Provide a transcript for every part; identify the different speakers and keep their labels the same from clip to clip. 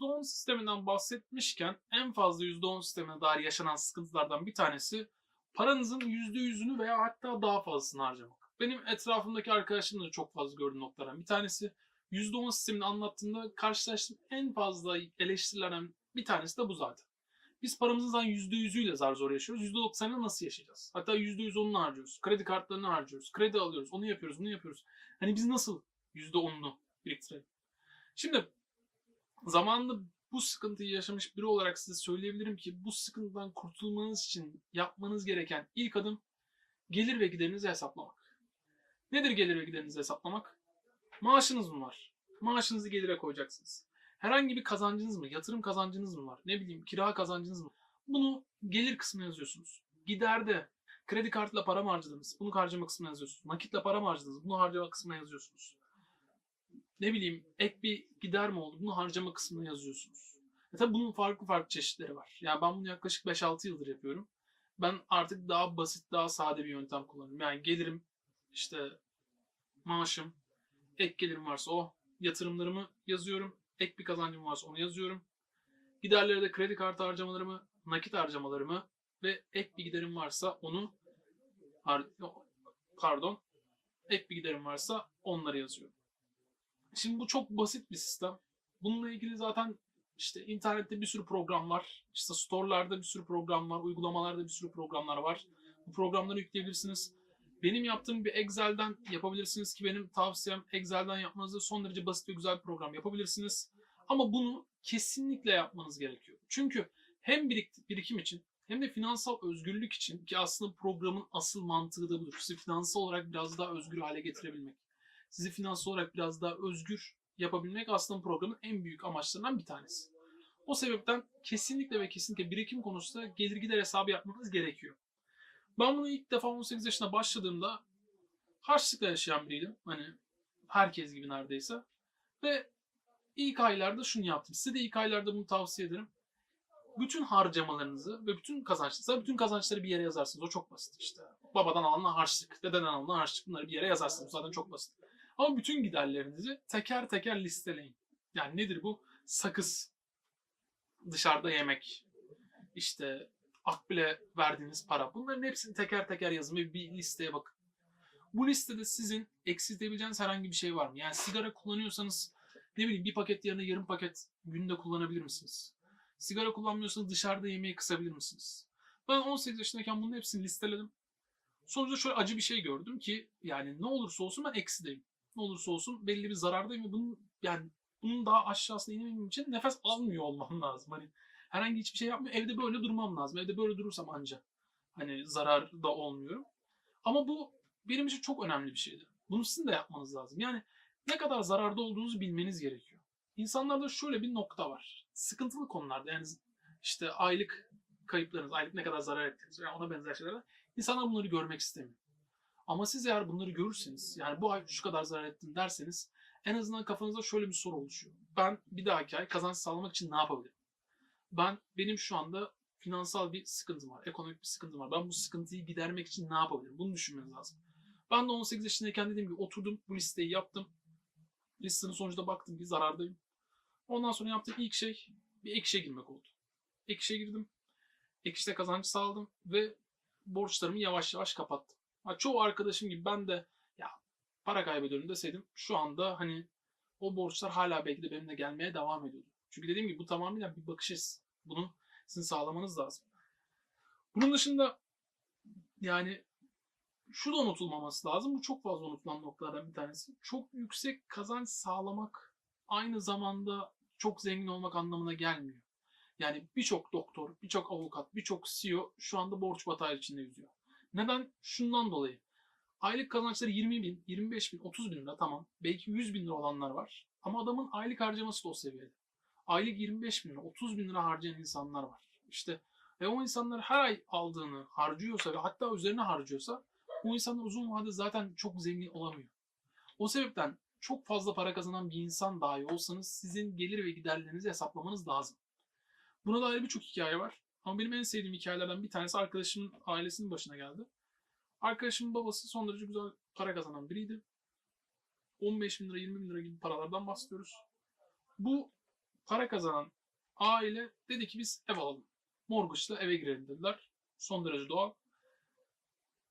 Speaker 1: %10 sisteminden bahsetmişken en fazla %10 sistemine dair yaşanan sıkıntılardan bir tanesi paranızın %100'ünü veya hatta daha fazlasını harcamak. Benim etrafımdaki arkadaşlarımda da çok fazla gördüğüm noktalardan bir tanesi. %10 sistemini anlattığımda karşılaştığım en fazla eleştirilerden bir tanesi de bu zaten. Biz paramızın zaten %100'üyle zar zor yaşıyoruz. %90'ını nasıl yaşayacağız? Hatta %110'unu harcıyoruz. Kredi kartlarını harcıyoruz. Kredi alıyoruz. Onu yapıyoruz, bunu yapıyoruz. Hani biz nasıl %10'unu biriktirelim? Şimdi zamanında bu sıkıntıyı yaşamış biri olarak size söyleyebilirim ki bu sıkıntıdan kurtulmanız için yapmanız gereken ilk adım gelir ve giderinizi hesaplamak. Nedir gelir ve giderinizi hesaplamak? Maaşınız mı var? Maaşınızı gelire koyacaksınız. Herhangi bir kazancınız mı? Yatırım kazancınız mı var? Ne bileyim kira kazancınız mı? Bunu gelir kısmına yazıyorsunuz. Giderde kredi kartıyla para mı harcadınız? Bunu harcama kısmına yazıyorsunuz. Nakitle para mı harcadınız? Bunu harcama kısmına yazıyorsunuz. Ne bileyim ek bir gider mi oldu? Bunu harcama kısmına yazıyorsunuz. E tabi bunun farklı farklı çeşitleri var. Yani ben bunu yaklaşık 5-6 yıldır yapıyorum. Ben artık daha basit, daha sade bir yöntem kullanıyorum. Yani gelirim, işte maaşım, ek gelirim varsa o, yatırımlarımı yazıyorum. Ek bir kazancım varsa onu yazıyorum. Giderlere de kredi kartı harcamalarımı, nakit harcamalarımı ve ek bir giderim varsa onu pardon ek bir giderim varsa onları yazıyorum. Şimdi bu çok basit bir sistem. Bununla ilgili zaten işte internette bir sürü program var. İşte store'larda bir sürü program var. Uygulamalarda bir sürü programlar var. Bu programları yükleyebilirsiniz. Benim yaptığım bir Excel'den yapabilirsiniz ki benim tavsiyem Excel'den yapmanızı son derece basit ve güzel bir program yapabilirsiniz. Ama bunu kesinlikle yapmanız gerekiyor. Çünkü hem birik- birikim için hem de finansal özgürlük için ki aslında programın asıl mantığı da budur. Sizi finansal olarak biraz daha özgür hale getirebilmek. Sizi finansal olarak biraz daha özgür yapabilmek aslında programın en büyük amaçlarından bir tanesi. O sebepten kesinlikle ve kesinlikle birikim konusunda gelir gider hesabı yapmanız gerekiyor. Ben bunu ilk defa 18 yaşında başladığımda harçlıkla yaşayan biriydim. Hani herkes gibi neredeyse. Ve ilk aylarda şunu yaptım. Size de ilk aylarda bunu tavsiye ederim. Bütün harcamalarınızı ve bütün kazançlarınızı, bütün kazançları bir yere yazarsınız. O çok basit işte. Babadan alınan harçlık, dededen alınan harçlık bunları bir yere yazarsınız. Zaten çok basit. Ama bütün giderlerinizi teker teker listeleyin. Yani nedir bu? Sakız, dışarıda yemek, işte akbile verdiğiniz para. Bunların hepsini teker teker yazın ve bir listeye bakın. Bu listede sizin eksiltebileceğiniz herhangi bir şey var mı? Yani sigara kullanıyorsanız ne bileyim bir paket yerine yarım paket günde kullanabilir misiniz? Sigara kullanmıyorsanız dışarıda yemeği kısabilir misiniz? Ben 18 yaşındayken bunun hepsini listeledim. Sonuçta şöyle acı bir şey gördüm ki yani ne olursa olsun ben eksideyim. Ne olursa olsun belli bir zarardayım ve bunun yani bunun daha aşağısına inemem için nefes almıyor olmam lazım. Hani herhangi hiçbir şey yapmıyor. Evde böyle durmam lazım. Evde böyle durursam anca hani zarar da olmuyorum. Ama bu benim için çok önemli bir şeydi. Bunu sizin de yapmanız lazım. Yani ne kadar zararda olduğunuzu bilmeniz gerekiyor. İnsanlarda şöyle bir nokta var. Sıkıntılı konularda yani işte aylık kayıplarınız, aylık ne kadar zarar ettiğiniz yani ona benzer şeyler. İnsanlar bunları görmek istemiyor. Ama siz eğer bunları görürseniz, yani bu ay şu kadar zarar ettim derseniz en azından kafanızda şöyle bir soru oluşuyor. Ben bir dahaki ay kazanç sağlamak için ne yapabilirim? Ben benim şu anda finansal bir sıkıntım var, ekonomik bir sıkıntım var. Ben bu sıkıntıyı gidermek için ne yapabilirim? Bunu düşünmeniz lazım. Ben de 18 yaşındayken dediğim gibi oturdum, bu listeyi yaptım. Listenin sonucunda baktım ki zarardayım. Ondan sonra yaptığım ilk şey bir ek işe girmek oldu. Ek işe girdim. Ek işte kazanç sağladım ve borçlarımı yavaş yavaş kapattım. Ha, çoğu arkadaşım gibi ben de ya para kaybediyorum deseydim şu anda hani o borçlar hala belki de benimle gelmeye devam ediyordu. Çünkü dediğim gibi bu tamamen bir bakış açısı. Bunu sizin sağlamanız lazım. Bunun dışında yani şu da unutulmaması lazım. Bu çok fazla unutulan noktalardan bir tanesi. Çok yüksek kazanç sağlamak aynı zamanda çok zengin olmak anlamına gelmiyor. Yani birçok doktor, birçok avukat, birçok CEO şu anda borç batağı içinde yüzüyor. Neden? Şundan dolayı. Aylık kazançları 20 bin, 25 bin, 30 bin lira tamam. Belki 100 bin lira olanlar var. Ama adamın aylık harcaması da o seviyede. Aylık 25 bin lira, 30 bin lira harcayan insanlar var. İşte ve o insanlar her ay aldığını harcıyorsa ve hatta üzerine harcıyorsa o insanlar uzun vadede zaten çok zengin olamıyor. O sebepten çok fazla para kazanan bir insan dahi olsanız sizin gelir ve giderlerinizi hesaplamanız lazım. Buna dair birçok hikaye var. Ama benim en sevdiğim hikayelerden bir tanesi arkadaşımın ailesinin başına geldi. Arkadaşımın babası son derece güzel para kazanan biriydi. 15 bin lira, 20 bin lira gibi paralardan bahsediyoruz. Bu para kazanan aile dedi ki biz ev alalım. Mortgage'la eve girelim dediler. Son derece doğal.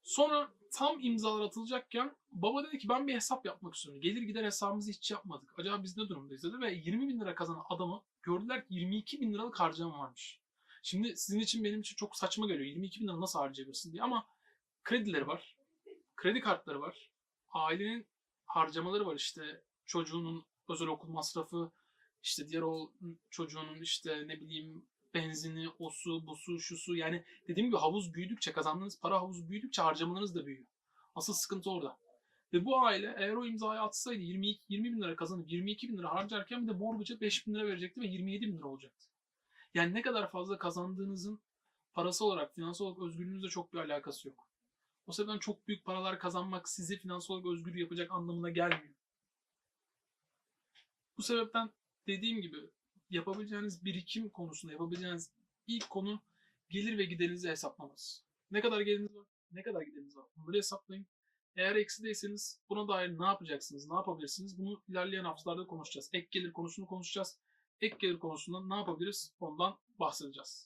Speaker 1: Sonra tam imzalar atılacakken baba dedi ki ben bir hesap yapmak istiyorum. Gelir gider hesabımızı hiç yapmadık. Acaba biz ne durumdayız dedi ve 20 bin lira kazanan adamı gördüler ki 22 bin liralık harcama varmış. Şimdi sizin için benim için çok saçma geliyor. 22 bin lira nasıl harcayabilirsin diye ama kredileri var. Kredi kartları var. Ailenin harcamaları var işte çocuğunun özel okul masrafı, işte diğer o çocuğunun işte ne bileyim benzini, osu, busu, şusu yani dediğim gibi havuz büyüdükçe kazandığınız para havuzu büyüdükçe harcamanız da büyüyor. Asıl sıkıntı orada. Ve bu aile eğer o imzayı atsaydı 20, 20 bin lira kazanıp 22 bin lira harcarken bir de mortgage'a 5 bin lira verecekti ve 27 bin lira olacaktı. Yani ne kadar fazla kazandığınızın parası olarak, finansal olarak özgürlüğünüzle çok bir alakası yok. O sebepten çok büyük paralar kazanmak sizi finansal olarak özgür yapacak anlamına gelmiyor. Bu sebepten dediğim gibi yapabileceğiniz birikim konusunda yapabileceğiniz ilk konu gelir ve giderinizi hesaplaması. Ne kadar geliriniz var, ne kadar gideriniz var. Bunları hesaplayın. Eğer eksideyseniz buna dair ne yapacaksınız, ne yapabilirsiniz? Bunu ilerleyen haftalarda konuşacağız. Ek gelir konusunu konuşacağız. Ek gelir konusunda ne yapabiliriz ondan bahsedeceğiz.